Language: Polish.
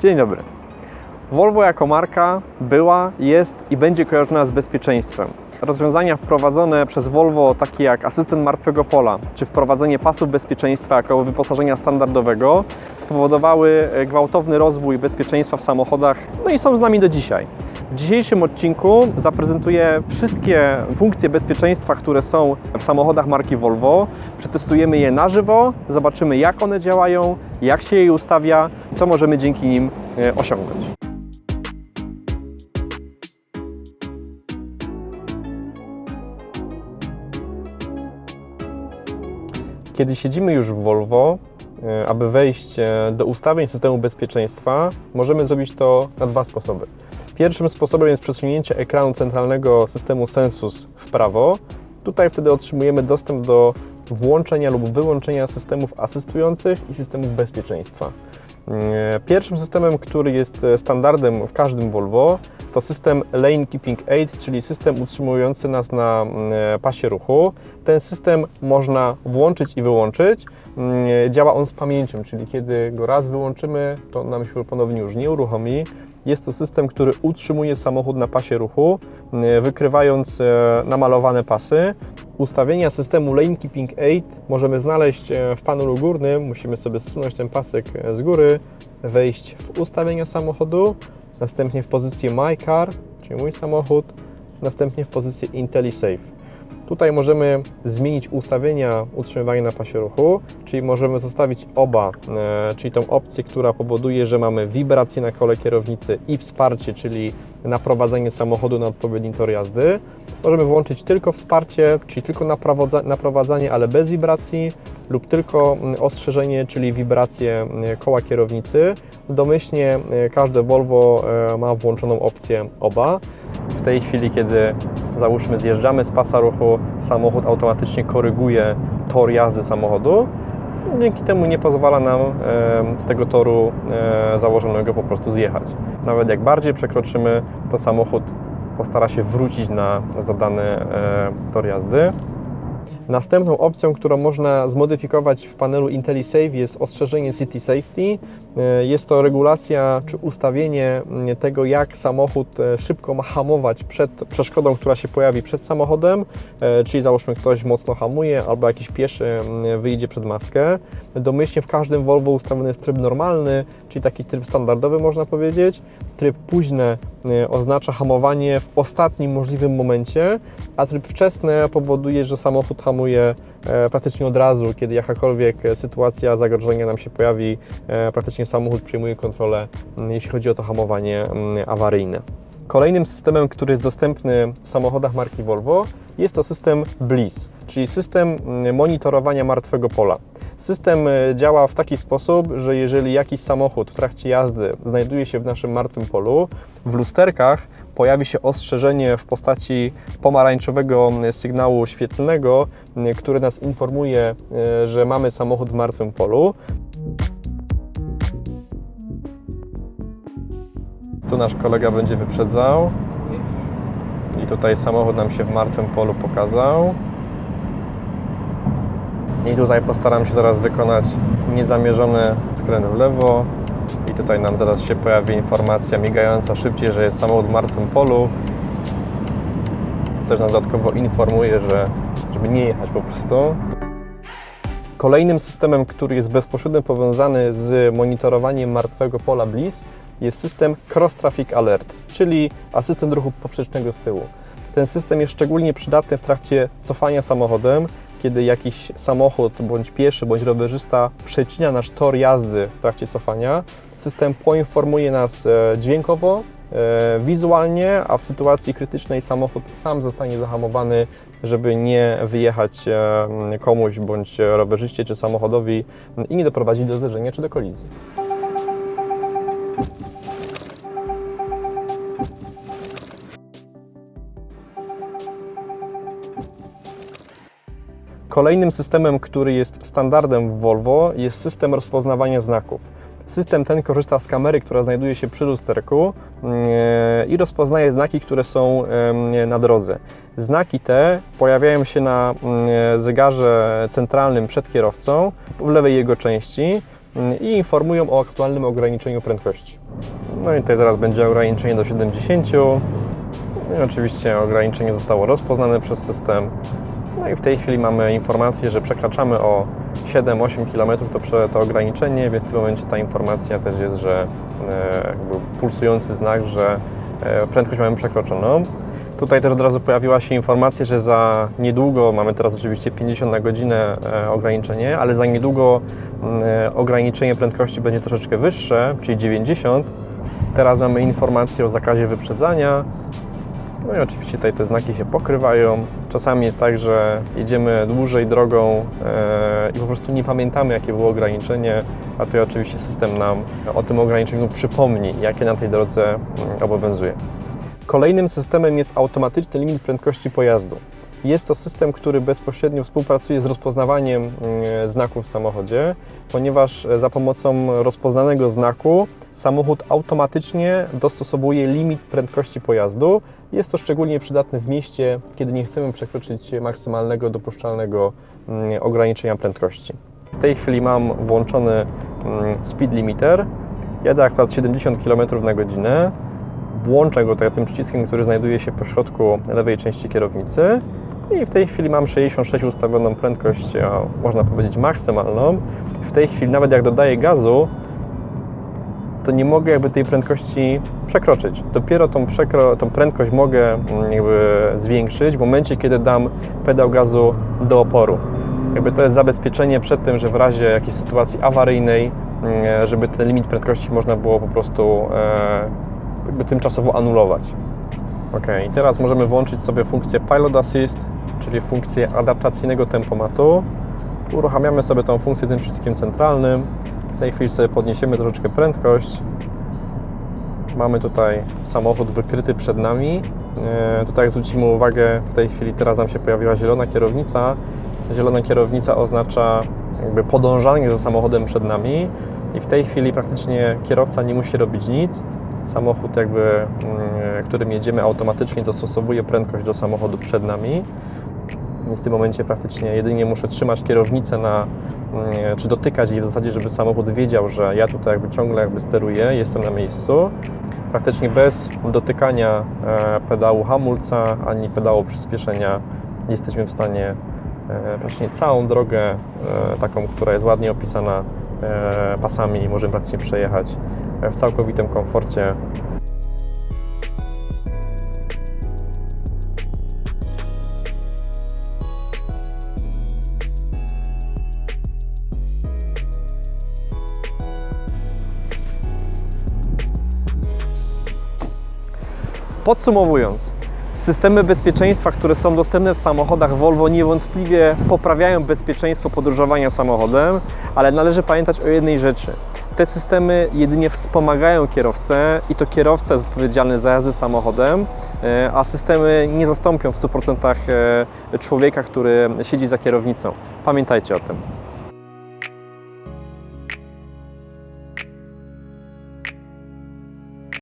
Dzień dobry. Volvo jako marka była, jest i będzie kojarzona z bezpieczeństwem. Rozwiązania wprowadzone przez Volvo, takie jak asystent martwego pola, czy wprowadzenie pasów bezpieczeństwa jako wyposażenia standardowego, spowodowały e, gwałtowny rozwój bezpieczeństwa w samochodach, no i są z nami do dzisiaj. W dzisiejszym odcinku zaprezentuję wszystkie funkcje bezpieczeństwa, które są w samochodach marki Volvo. Przetestujemy je na żywo, zobaczymy jak one działają, jak się je ustawia, co możemy dzięki nim e, osiągnąć. Kiedy siedzimy już w Volvo, aby wejść e, do ustawień systemu bezpieczeństwa, możemy zrobić to na dwa sposoby. Pierwszym sposobem jest przesunięcie ekranu centralnego systemu Sensus w prawo. Tutaj wtedy otrzymujemy dostęp do włączenia lub wyłączenia systemów asystujących i systemów bezpieczeństwa. E, Pierwszym systemem, który jest e, standardem w każdym Volvo, to system Lane Keeping Aid, czyli system utrzymujący nas na mm, e, pasie ruchu. Ten system można włączyć i wyłączyć. Mm, Działa on z pamięcią, czyli kiedy go raz wyłączymy, to nam się ponownie już nie uruchomi. Jest to system, który utrzymuje samochód na pasie ruchu, mm, wykrywając e, namalowane pasy. Ustawienia systemu Lane Keeping Aid możemy znaleźć e, w panelu górnym. Musimy sobie zsunąć ten pasek e, z góry, wejść w ustawienia samochodu, następnie w pozycję My Car, czyli mój samochód, następnie w pozycję IntelliSafe. Tutaj możemy zmienić ustawienia utrzymywania na pasie ruchu, czyli możemy zostawić oba, e, czyli tą opcję, która powoduje, że mamy wibrację na kole kierownicy i wsparcie, czyli naprowadzenie samochodu na odpowiedni tor jazdy. Możemy włączyć tylko wsparcie, czyli tylko naprowadza- naprowadzanie, ale bez wibracji, lub tylko mm, ostrzeżenie, czyli wibrację mm, koła kierownicy. Domyślnie e, każde Volvo e, ma włączoną opcję oba. W tej chwili, kiedy załóżmy zjeżdżamy z pasa ruchu, samochód automatycznie koryguje tor jazdy samochodu. Dzięki temu nie pozwala nam e, z tego toru założonego po prostu zjechać. Nawet jak bardziej przekroczymy, to samochód postara się wrócić na zadany tor jazdy. Następną opcją, którą można zmodyfikować w panelu IntelliSave jest ostrzeżenie City Safety. E, Jest to regulacja czy ustawienie mm, tego, jak samochód e, szybko ma hamować przed przeszkodą, która się pojawi przed samochodem, e, czyli załóżmy ktoś mocno hamuje albo jakiś pieszy wyjdzie przed maskę. Domyślnie w każdym Volvo ustawiony jest tryb normalny, czyli taki tryb standardowy można powiedzieć. Tryb późny e, oznacza hamowanie w ostatnim możliwym momencie, a tryb wczesny powoduje, że samochód hamuje e, praktycznie od razu, kiedy jakakolwiek sytuacja zagrożenia nam się pojawi, e, praktycznie samochód przyjmuje kontrolę, m, jeśli chodzi o to hamowanie m, awaryjne. Kolejnym systemem, który jest dostępny w samochodach marki Volvo, jest to system BLIS, czyli system m, monitorowania martwego pola. System e, działa w taki sposób, że jeżeli jakiś samochód w trakcie jazdy znajduje się w naszym martwym polu, w lusterkach pojawi się ostrzeżenie w postaci pomarańczowego sygnału świetlnego, m, który nas informuje, e, że mamy samochód w martwym polu. Tu nasz kolega będzie wyprzedzał. I tutaj samochód nam się w martwym polu pokazał. I tutaj postaram się zaraz wykonać niezamierzony skręt w lewo. I tutaj nam zaraz się pojawi informacja migająca szybciej, że jest samochód w martwym polu. Też nas dodatkowo informuje, że żeby nie jechać po prostu. Kolejnym systemem, który jest bezpośrednio powiązany z monitorowaniem martwego pola BLIS jest system Cross Traffic Alert, czyli asystent ruchu poprzecznego z tyłu. Ten system jest szczególnie przydatny w trakcie cofania samochodem, kiedy jakiś samochód, bądź pieszy, bądź rowerzysta przecina nasz tor jazdy w trakcie cofania. System poinformuje nas e, dźwiękowo, e, wizualnie, a w sytuacji krytycznej samochód sam zostanie zahamowany, żeby nie wyjechać e, komuś, bądź rowerzyście czy samochodowi i nie doprowadzić do zderzenia czy do kolizji. Kolejnym systemem, który jest standardem w Volvo, jest system rozpoznawania znaków. System ten korzysta z kamery, która znajduje się przy lusterku yy, i rozpoznaje znaki, które są na drodze. Znaki te pojawiają się na yy, zegarze centralnym przed kierowcą w lewej jego części yy, i informują o aktualnym ograniczeniu prędkości. No i tutaj zaraz będzie ograniczenie do 70. No i oczywiście ograniczenie zostało rozpoznane przez system. No i w tej chwili mamy informację, że przekraczamy o 7-8 km to, to ograniczenie, więc w tym momencie ta informacja też jest, że e, jakby pulsujący znak, że e, prędkość mamy przekroczoną. Tutaj też od razu pojawiła się informacja, że za niedługo, mamy teraz oczywiście 50 na godzinę e, ograniczenie, ale za niedługo mm, ograniczenie prędkości będzie troszeczkę wyższe, czyli 90. Teraz mamy informację o zakazie wyprzedzania. No i oczywiście tutaj te znaki się pokrywają. Czasami jest tak, że jedziemy dłużej drogą e, i po prostu nie pamiętamy, jakie było ograniczenie, a tutaj oczywiście system nam o tym ograniczeniu przypomni, jakie na tej drodze mm, obowiązuje. Kolejnym systemem jest automatyczny limit prędkości pojazdu. Jest to system, który bezpośrednio współpracuje z rozpoznawaniem mm, znaków w samochodzie, ponieważ e, za pomocą rozpoznanego znaku samochód automatycznie dostosowuje limit prędkości pojazdu. Jest to szczególnie przydatne w mieście, kiedy nie chcemy przekroczyć maksymalnego dopuszczalnego mm, ograniczenia prędkości. W tej chwili mam włączony mm, speed limiter. Jadę akurat 70 km na godzinę. Włączę go tutaj tym przyciskiem, który znajduje się po środku lewej części kierownicy. I w tej chwili mam 66 ustawioną prędkość, można powiedzieć maksymalną. W tej chwili nawet jak dodaję gazu, to nie mogę jakby tej prędkości przekroczyć. Dopiero tą, przekro, tą prędkość mogę mm, jakby zwiększyć w momencie, kiedy dam pedał gazu do oporu. Jakby to jest zabezpieczenie przed tym, że w razie jakiejś sytuacji awaryjnej, mm, żeby ten limit prędkości można było po prostu e, jakby tymczasowo anulować. Ok, i teraz możemy włączyć sobie funkcję Pilot Assist, czyli funkcję adaptacyjnego tempomatu. Uruchamiamy sobie tą funkcję tym przyciskiem centralnym. W tej chwili sobie podniesiemy troszeczkę prędkość. Mamy tutaj samochód wykryty przed nami. E, Tutaj jak zwrócimy uwagę, w tej chwili teraz nam się pojawiła zielona kierownica. Zielona kierownica oznacza jakby podążanie za samochodem przed nami i w tej chwili praktycznie kierowca nie musi robić nic. Samochód jakby, mm, którym jedziemy automatycznie dostosowuje prędkość do samochodu przed nami. Więc w tym momencie praktycznie jedynie muszę trzymać kierownicę na, czy dotykać jej w zasadzie, żeby samochód wiedział, że ja tutaj jakby ciągle jakby steruję, jestem na miejscu. Praktycznie bez dotykania e, pedału hamulca ani pedału przyspieszenia jesteśmy w stanie e, praktycznie całą drogę, e, taką, która jest ładnie opisana e, pasami, możemy praktycznie przejechać e, w całkowitym komforcie. Podsumowując, systemy bezpieczeństwa, które są dostępne w samochodach Volvo niewątpliwie poprawiają bezpieczeństwo podróżowania samochodem, ale należy pamiętać o jednej rzeczy. Te systemy jedynie wspomagają kierowcę i to kierowca jest odpowiedzialny za jazdę samochodem, e, a systemy nie zastąpią w 100% e, człowieka, który siedzi za kierownicą. Pamiętajcie o tym.